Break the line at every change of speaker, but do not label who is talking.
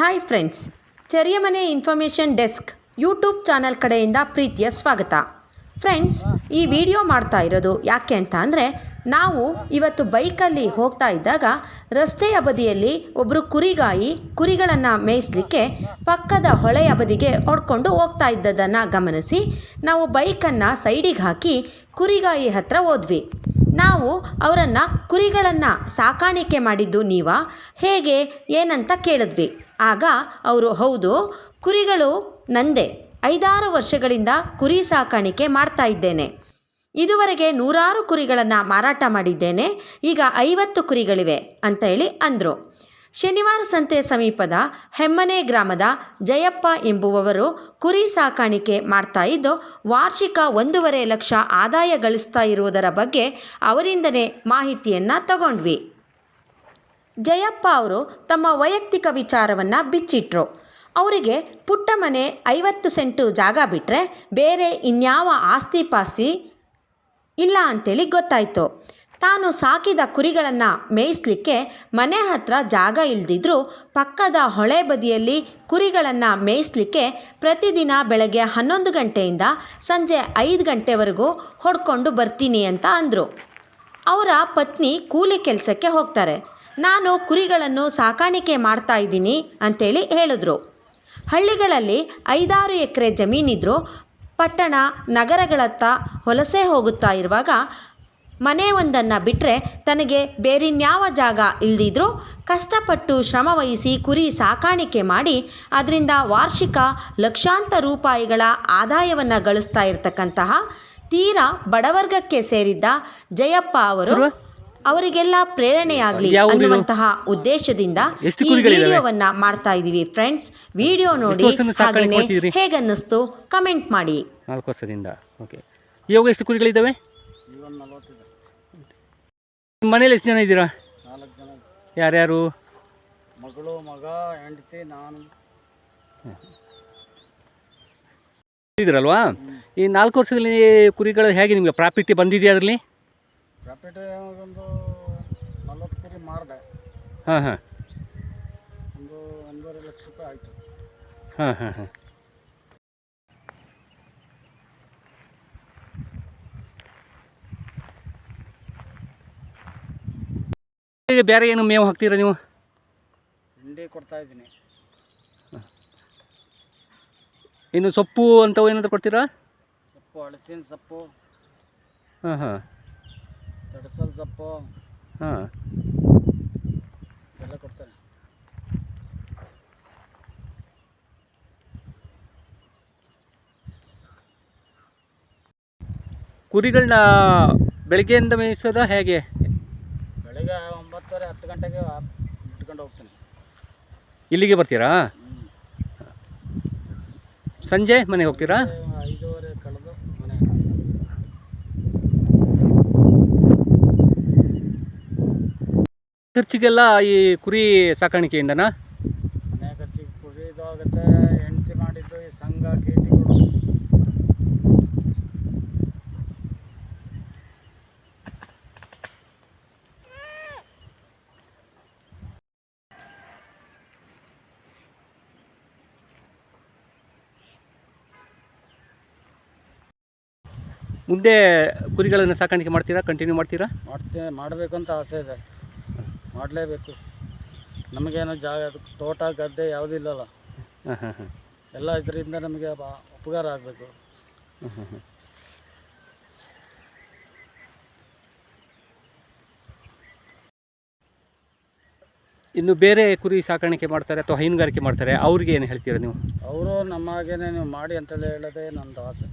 Hi friends Cheriyamane information desk YouTube channel ಕಡೆಯಿಂದ ಪ್ರೀತಿಯ ಸ್ವಾಗತ. ಫ್ರೆಂಡ್ಸ್ ಈ ವಿಡಿಯೋ ಮಾಡ್ತಾ ಇರೋದು ಯಾಕೆ ಅಂತ ಅಂದರೆ, ನಾವು ಇವತ್ತು ಬೈಕಲ್ಲಿ ಹೋಗ್ತಾ ಇದ್ದಾಗ ರಸ್ತೆಯ ಬದಿಯಲ್ಲಿ ಒಬ್ಬರು ಕುರಿಗಾಯಿ ಕುರಿಗಳನ್ನು ಮೇಯಿಸಲಿಕ್ಕೆ ಪಕ್ಕದ ಹೊಳೆಯ ಬದಿಗೆ ಹೊಡ್ಕೊಂಡು ಹೋಗ್ತಾ ಇದ್ದದನ್ನು ಗಮನಿಸಿ, ನಾವು ಬೈಕನ್ನು ಸೈಡಿಗೆ ಹಾಕಿ ಕುರಿಗಾಯಿ ಹತ್ರ ಹೋದ್ವಿ. ನಾವು ಅವರನ್ನು ಕುರಿಗಳನ್ನು ಸಾಕಾಣಿಕೆ ಮಾಡಿದ್ದು ನೀವಾ? ಹೇಗೆ? ಏನಂತ ಕೇಳಿದ್ವಿ. ಆಗ ಅವರು, ಹೌದು, ಕುರಿಗಳು ನಂದೆ, ಐದಾರು ವರ್ಷಗಳಿಂದ ಕುರಿ ಸಾಕಾಣಿಕೆ ಮಾಡ್ತಾ ಇದ್ದೇನೆ. ಇದುವರೆಗೆ ನೂರಾರು ಕುರಿಗಳನ್ನು ಮಾರಾಟ ಮಾಡಿದ್ದೇನೆ, ಈಗ ಐವತ್ತು ಕುರಿಗಳಿವೆ ಅಂತ ಹೇಳಿ ಅಂದರು. ಶನಿವಾರ ಸಂತೆ ಸಮೀಪದ ಹೆಮ್ಮನೆ ಗ್ರಾಮದ ಜಯಪ್ಪ ಎಂಬುವವರು ಕುರಿ ಸಾಕಾಣಿಕೆ ಮಾಡ್ತಾ ಇದ್ದು, ವಾರ್ಷಿಕ ಒಂದೂವರೆ ಲಕ್ಷ ಆದಾಯ ಗಳಿಸ್ತಾ ಇರುವುದರ ಬಗ್ಗೆ ಅವರಿಂದನೇ ಮಾಹಿತಿಯನ್ನು ತಗೊಂಡ್ವಿ. ಜಯಪ್ಪ ಅವರು ತಮ್ಮ ವೈಯಕ್ತಿಕ ವಿಚಾರವನ್ನು ಬಿಚ್ಚಿಟ್ರು. ಅವರಿಗೆ ಪುಟ್ಟ ಮನೆ ಐವತ್ತು ಸೆಂಟು ಜಾಗ ಬಿಟ್ಟರೆ ಬೇರೆ ಇನ್ಯಾವ ಆಸ್ತಿ ಪಾಸ್ತಿ ಇಲ್ಲ ಅಂತೇಳಿ ಗೊತ್ತಾಯಿತು. ತಾನು ಸಾಕಿದ ಕುರಿಗಳನ್ನು ಮೇಯಿಸಲಿಕ್ಕೆ ಮನೆ ಹತ್ರ ಜಾಗ ಇಲ್ದಿದ್ರೂ ಪಕ್ಕದ ಹೊಳೆ ಬದಿಯಲ್ಲಿ ಕುರಿಗಳನ್ನು ಮೇಯಿಸಲಿಕ್ಕೆ ಪ್ರತಿದಿನ ಬೆಳಗ್ಗೆ ಹನ್ನೊಂದು ಗಂಟೆಯಿಂದ ಸಂಜೆ ಐದು ಗಂಟೆವರೆಗೂ ಹೊಡ್ಕೊಂಡು ಬರ್ತೀನಿ ಅಂತ ಅಂದರು. ಅವರ ಪತ್ನಿ ಕೂಲಿ ಕೆಲಸಕ್ಕೆ ಹೋಗ್ತಾರೆ. ನಾನು ಕುರಿಗಳನ್ನು ಸಾಕಾಣಿಕೆ ಮಾಡ್ತಾ ಇದ್ದೀನಿ ಅಂತೇಳಿ ಹೇಳಿದ್ರು. ಹಳ್ಳಿಗಳಲ್ಲಿ ಐದಾರು ಎಕರೆ ಜಮೀನಿದ್ರು. ಪಟ್ಟಣ, ನಗರಗಳತ್ತ ವಲಸೆ ಹೋಗುತ್ತಾ ಇರುವಾಗ ಮನೆ ಒಂದನ್ನು ಬಿಟ್ಟರೆ ತನಗೆ ಬೇರಿನ್ಯಾವ ಜಾಗ ಇಲ್ದಿದ್ರೂ ಕಷ್ಟಪಟ್ಟು ಶ್ರಮವಹಿಸಿ ಕುರಿ ಸಾಕಾಣಿಕೆ ಮಾಡಿ ಅದರಿಂದ ವಾರ್ಷಿಕ ಲಕ್ಷಾಂತರ ರೂಪಾಯಿಗಳ ಆದಾಯವನ್ನು ಗಳಿಸ್ತಾ ಇರತಕ್ಕಂತಹ ತೀರಾ ಬಡವರ್ಗಕ್ಕೆ ಸೇರಿದ್ದ ಜಯಪ್ಪ ಅವರು ಅವರಿಗೆಲ್ಲ ಪ್ರೇರಣೆಯಾಗಲಿ? ಅನ್ನುವಂತಹ ಉದ್ದೇಶದಿಂದ
ಎಷ್ಟು
ಈ? ವಿಡಿಯೋವನ್ನ ಮಾಡ್ತಾ ಇದೀವಿ ಫ್ರೆಂಡ್ಸ್. ವಿಡಿಯೋ ನೋಡಿ ಹಾಗೇನೆ? ಹೇಗನ್ನಿಸ್ತು ಕಮೆಂಟ್ ಮಾಡಿ.
ನಾಲ್ಕು ವರ್ಷದಿಂದ. ಓಕೆ. ಇವಾಗ ಎಷ್ಟು ಕುರಿಗಳಿದ್ದಾವೆ ನಿಮ್ಮ ಮನೇಲಿ ಎಷ್ಟು ಜನ ಇದ್ದೀರಾ?
ನಾಲ್ಕು ಜನ
ಯಾರ್ಯಾರು?
ಮಗಳು ಮಗ ಹೆಂಡತಿ ನಾನು.
ಇದ್ದೀರಲ್ವಾ ಈ ನಾಲ್ಕು ವರ್ಷದಲ್ಲಿ ಕುರಿಗಳು ಹೇಗೆ ನಿಮಗೆ ಪ್ರಾಫಿಟ್ ಬಂದಿದೆಯಾ ಅದರಲ್ಲಿ?
ಪ್ರಾಫಿಟ್ ಒಂದು ನಲ್ವತ್ತು ಕುರಿ ಮಾರಿದೆ.
ಹಾಂ ಹಾಂ.
ಒಂದು ಒಂದೂವರೆ ಲಕ್ಷ ರೂಪಾಯಿ ಆಯಿತು.
ಹಾಂ ಹಾಂ ಹಾಂ. ಈಗ ಬೇರೆ ಏನು ಮೇವು ಹಾಕ್ತೀರಾ ನೀವು?
ಹಿಂಡಿ ಕೊಡ್ತಾ ಇದ್ದೀನಿ.
ಇನ್ನು ಸೊಪ್ಪು ಅಂಥವು ಏನಾದರೂ ಕೊಡ್ತೀರಾ?
ಸೊಪ್ಪು ಹಳಸಿನ ಸೊಪ್ಪು.
ಹಾಂ ಹಾಂ.
ಸೊಪ್ಪು
ಹಾಂ.
ಎಲ್ಲ ಕೊಡ್ತಾರೆ
ಕುರಿಗಳನ್ನ ಬೆಳಗ್ಗೆಯಿಂದ ಮೇಯಿಸೋದು ಹೇಗೆ?
ಬೆಳಿಗ್ಗೆ ಒಂಬತ್ತುವರೆ ಹತ್ತು ಗಂಟೆಗೆ ಬಿಟ್ಕೊಂಡು ಹೋಗ್ತೀನಿ.
ಇಲ್ಲಿಗೆ ಬರ್ತೀರಾ? ಸಂಜೆ ಮನೆಗೆ ಹೋಗ್ತೀರಾ? ಖರ್ಚಿಗೆಲ್ಲ ಈ ಕುರಿ ಸಾಕಾಣಿಕೆಯಿಂದನಾ?
ಮನೆ ಖರ್ಚಿಗೆ ಕುರಿ ಇದು ಆಗುತ್ತೆ ಹೆಂಡತಿ ಮಾಡಿದ್ದು ಈ ಸಂಘ ಕೀಟಿಗಳು
ಮುಂದೆ ಕುರಿಗಳನ್ನು ಸಾಕಾಣಿಕೆ ಮಾಡ್ತೀರಾ? ಕಂಟಿನ್ಯೂ ಮಾಡ್ತೀರಾ?
ಮಾಡ್ತೇ ಮಾಡಬೇಕು ಅಂತ ಆಸೆ ಇದೆ. ಮಾಡಲೇಬೇಕು. ನಮಗೇನು ಜಾಗ ತೋಟ ಗದ್ದೆ ಯಾವುದೂ ಇಲ್ಲಲ್ಲ.
ಹಾಂ ಹಾಂ ಹಾಂ
ಎಲ್ಲ ಇದರಿಂದ ನಮಗೆ ಬ- ಉಪಕಾರ ಆಗಬೇಕು.
ಇನ್ನು ಬೇರೆ ಕುರಿ ಸಾಕಾಣಿಕೆ ಮಾಡ್ತಾರೆ ಅಥವಾ ಹೈನುಗಾರಿಕೆ ಮಾಡ್ತಾರೆ ಅವ್ರಿಗೆ ಏನು ಹೇಳ್ತೀರಾ ನೀವು?
ಅವರು ನಮ್ಮ ಹಾಗೇನೆ ನೀವು ಮಾಡಿ ಅಂತೇಳಿ ಹೇಳೋದೇ ನಂದು ಆಸೆ.